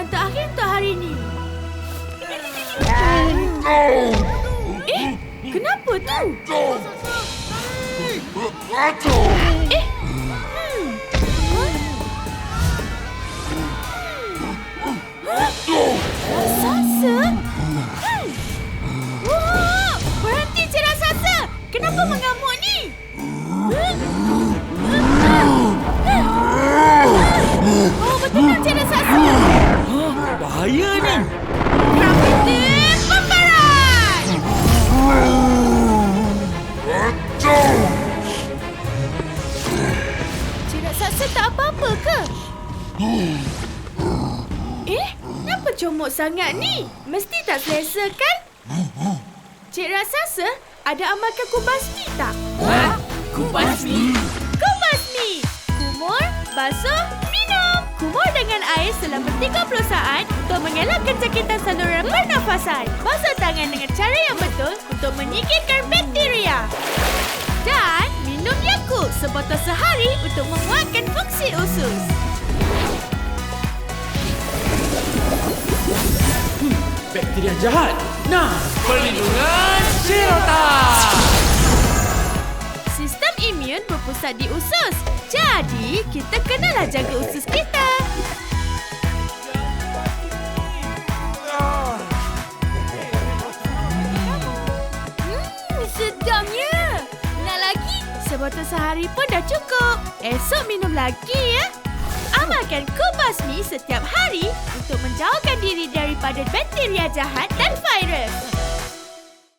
pelajaran terakhir untuk hari ini. Eh, kenapa tu? Kacau! Ke? Eh, kenapa comot sangat ni? Mesti tak selesa kan? Cik raksasa, ada amalkan kubas mi tak? Ha? Kupas mi. Kubas mi! Kumur, basuh, minum! Kumur dengan air selama 30 saat untuk mengelakkan cakitan saluran pernafasan. Basuh tangan dengan cara yang betul untuk menyingkirkan bakteria. Sebotol sehari untuk menguatkan fungsi usus. Bakteria jahat. Nah, perlindungan Sirota. Sistem imun berpusat di usus. Jadi, kita kenalah jaga usus kita. Sebotol sehari pun dah cukup. Esok minum lagi ya. Amalkan Kubas Mi setiap hari untuk menjauhkan diri daripada bakteria jahat dan virus.